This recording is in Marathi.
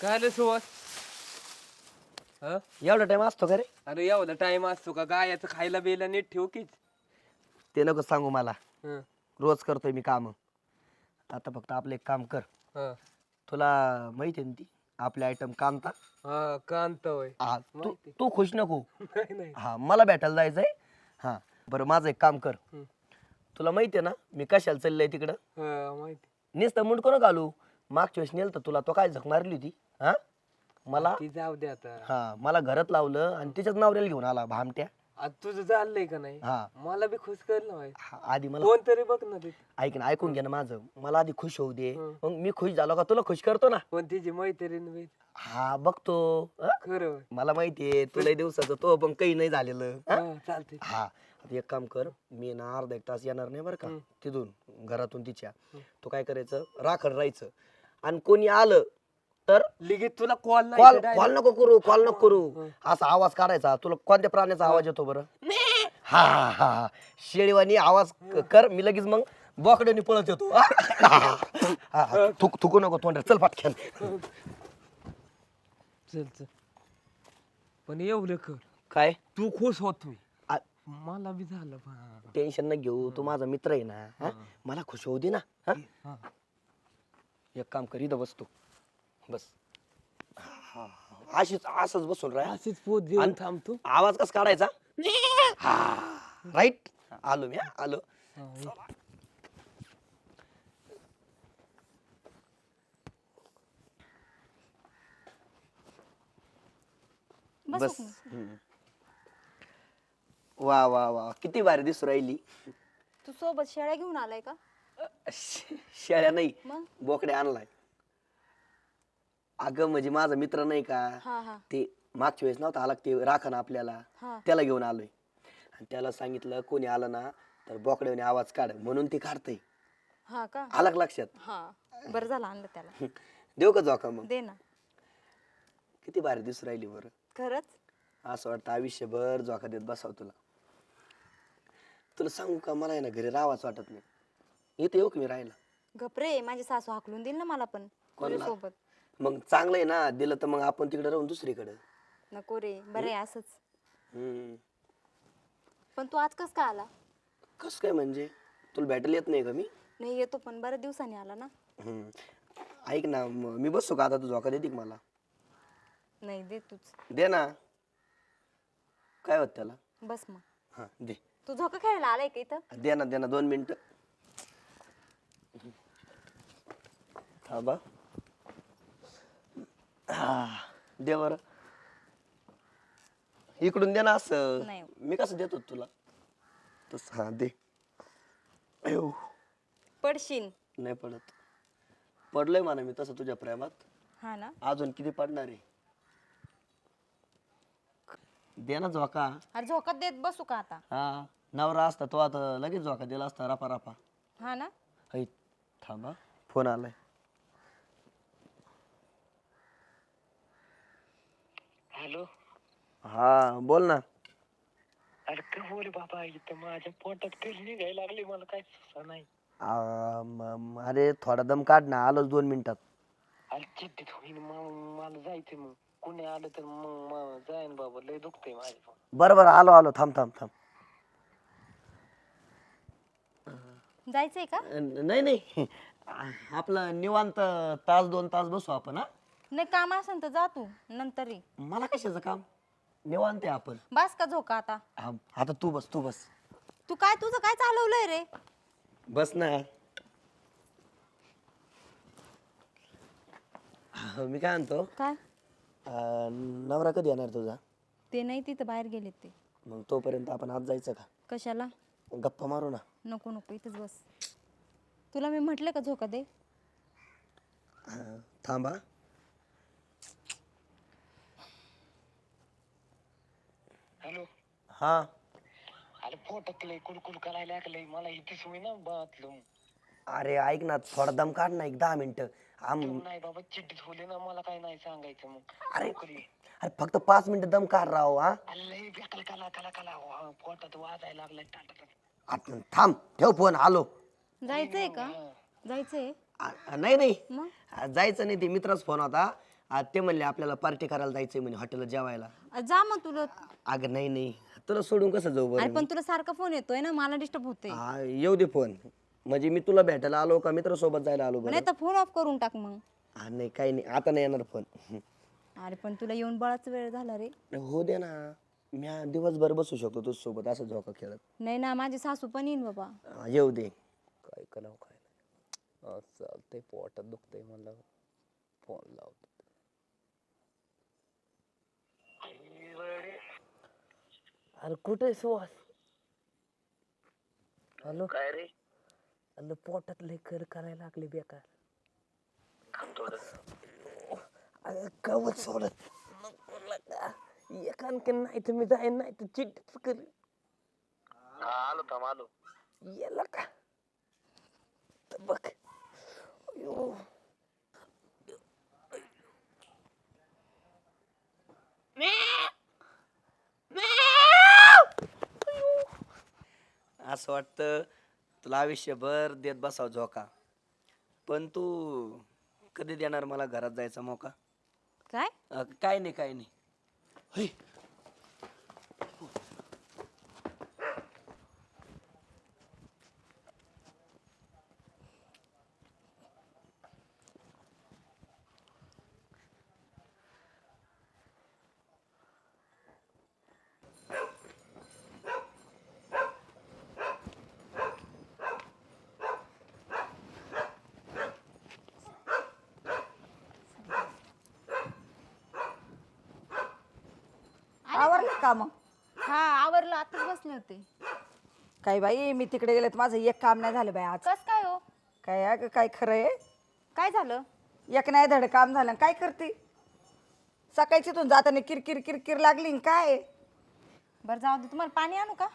काय रे सुवास हं? एवढा टाइम असतो का रे? अरे एवढा टाइम असतो का? गायाचं खायला बियला नीट ठेव कीच ते नको सांगू मला. हं, रोज करतोय मी काम. आता फक्त आपलं एक काम कर. हं. तुला माहिती आहे ना ती? आपले आयटम कांता. हा कांत होय. हा तू माहिती. तू खुश नको. नाही नाही. हा मला भेटायला जायचंय. हा बरं माझं एक काम कर. हं. तुला माहिती आहे ना मी कशाला चाललंय तिकडं? हा, माहिती. नुसतं मुंडको नको घालू. मागच्या वेळेस नेलं तर तुला तो काय झक मारली होती? हा? मला ती जाऊ दे आता. हा मला घरात लावलं आणि तिच्याच नवऱ्याला घेऊन आला भामट्या. आता तुझं चाललंय का नाही? हा. मला बी खुश कर ना भाई हा, आधी मला कोणतरी बघ ना ते. ऐक ना ऐकून घे ना माझं. मला आधी खुश होऊ दे. हं. मग मी खुश झालो का? तुला खुश करतो ना. पण तिची मैत्रीण बी. हा बघतो. हं? खरं होय. मला माहितीये तुला दिवसाचं तो पण काही नाही झालेलं. हं? हा, चालते हा आता एक काम कर. मी ना अर्धा एक तास येणार नाही बरं का हं. तिथून घरातून तिच्या. हं. तू काय करायचं? राखड राहायचं. आणि कोणी आलं तर लिगीत तुला कॉल कॉल कॉल नको करू कॉल नको करू. असा आवाज काढायचा. तुला कोणत्या प्राण्याचा आवाज येतो बरं? हा हा हा शेळीवानी आवाज क- कर. मी लगेच मग बोकड्याने पळत येतो. हा, हा. थुक थुकू नको तोंडात. चल पाटक्यान चल चल. पण एवढं कर. काय? तू खुश होतोय आ- मला बी झालं हा. टेन्शन न घेऊ. तू माझा मित्र आहे ना हा? मला खुश होऊ दे ना हा? हा. एक काम कर इथं बसतो बस. हा, हा. अशीच असंच बसून राहा. अशीच पोत देऊन आणि- थांबतो आवाज कस काढायचा? हा. राईट आलो मी हा, आलो. बस बस. हम्म. वा वा वा. किती भारी दिसू राहिली. तू सोबत शेळ्या घेऊन आलाय का? शेळ्या नाही मग? बोकडे आणलाय. अगं म्हणजे माझा मित्र नाही का हा हा. ते मागच्या वेळेस नव्हता आला का ते राखण आपल्याला? हा. त्याला घेऊन आलोय. आणि त्याला सांगितलं कोणी आलं ना तर बोकड्याने आवाज काढ म्हणून ते काढतय. हा का? आला का लक्षात? हा. बरं झालं आणलं त्याला. देऊ का जोका मग? दे ना. किती भारी दिसू राहिली बरं. खरंच? असं वाटतं आयुष्यभर जोका देत बसाव तुला. तुला सांगू का मला आहे ना घरी राहावाच वाटत नाही. इथे येऊ का मी राहायला? घपरे माझी सासू हाकलून देईल ना मला पण? सोबत? मग चांगलं आहे ना दिलं तर मग आपण तिकडे राहून दुसरीकडे. नको रे बरे असंच. पण तू आज कस का आला? कसं काय म्हणजे? तुला भेटायला येत नाही का मी? नाही येतो पण बऱ्याच दिवसांनी आला ना. हम्म. ऐक ना म- मी बसतो का आता तू झोका देते का मला. नाही दे तूच. दे ना. काय होत त्याला? बस मग. हा दे. तू झोका खेळायला आलाय का इथं? दे ना दे ना दोन मिनिट. थांबा हा, दे बर. इकडून दे ना असं. नाही. मी कसं देतो तुला? तस हा दे. अयो. पडशील. नाही पडत. पडलोय म्हणा मी तसं तुझ्या प्रेमात. हा ना. अजून किती पडणार आहे? दे ना झोका. अरे झोका देत बसू का आता? हा नवरा असता तो आता लगेच झोका दिला असता रपा रपा हा ना. ऐ थांबा. फोन आलाय. हॅलो. हा बोल ना. अरे का बोल बाबा इथं माझ्या पोटात कधी निघायला लागली मला काय सुचना नाही. आ, म- म- अरे थोडा दम काढ ना आलोच दोन मिनिटात. अरे चिड्डीत होईन मग मला जायचंय मग. कुणी आलं तर मग मग जाईन बाबा लय दुखतंय माझ्या पण. बरं बरं आलो आलो थांब थांब थांब. जायचंय का? नाही नाही. आपलं निवांत तास दोन तास बसू आपण हा? नाही काम असेल तर जा तू नंतर ये. मला कशाचं काम? निवांत आहे आपण. बस का झोका आता? हा, आता तू बस तू बस. तू काय तुझं काय चालवलंय रे? बस ना. हा, मी काय म्हणतो? काय? नवरा कधी येणार तुझा? ते नाही तिथं बाहेर गेलेत ते. मग तोपर्यंत आपण आज जायचं का? कशाला? गप्पा मारू ना. नको नको इथंच बस. तुला मी म्हटलं का झोका दे? थांबा. हॅलो. हा. अरे पोटात लय कुलकुल करायला लागलंय मला इथेच होईना बाथरूम. अरे ऐक ना थोडा दम काढ ना एक दहा मिनिटं. आम नाही बाबा चिड्डीत होले ना मला काय नाही सांगायचं मग. अरे. अरे फक्त पाच मिनिटं दम काढ राव हा. अरे लय बेकल कला कला कला. वा, पोटात वाजायला लागलाय टाटा आता थांब ठेव फोन आलो. जायचंय का? जायचंय. आ- नाही नाही. मग? आ, जायचं नाही ते मित्राचा फोन होता. आ, ते म्हणले आपल्याला पार्टी करायला जायचंय म्हणे हॉटेलला जेवायला. अ, जा मग तुला. अगं नाही नाही. तुला सोडून कसं जाऊ अरे पण तुला सारखा फोन येतोय ना मला डिस्टर्ब होते हा येऊ दे फोन म्हणजे मी तुला भेटायला आलो का मित्र सोबत जायला आलो बरं. नाही तर फोन ऑफ करून टाक मग. हा नाही काही नाही. आता नाही येणार फोन अरे पण तुला येऊन बळाच वेळ झाला रे. हो दे ना. मी दिवसभर बसू शकतो तुझ सोबत असं झोका खेळत. नाही ना माझी सासू पण येईन बाबा. हा, येऊ दे. काय करावं काय नाही. चालतंय पोटात दुखतंय मला फोन लावतो. अरे कुठे सुहास हॅलो? काय रे? अरे पोटात लय कर करायला लागले बेकार. अरे कवच सोडत. नको लगा. एकान की नाही तर मी जाईन नाही तर चिट्टीच कर हा आलो थांब आलो. याला का? तर बघ. अयो. असं वाटतं तुला आयुष्यभर देत बसाव झोका. पण तू कधी देणार मला घरात जायचा मोका? काय? अ, काय नाही काय नाही. है. आवरलं का मग? हा आवरलं आताच बसले होते. काय बाई मी तिकडे गेले तर माझं एक काम नाही झालं बाई आज. कस काय हो? काय अगं काय खरं आहे काय झालं? एक नाही धड काम झालं. काय करते? सकाळची तिथून जाताना किरकिर किरकिर लागली न काय? बरं जाऊ दे. तुम्हाला पाणी आणू का?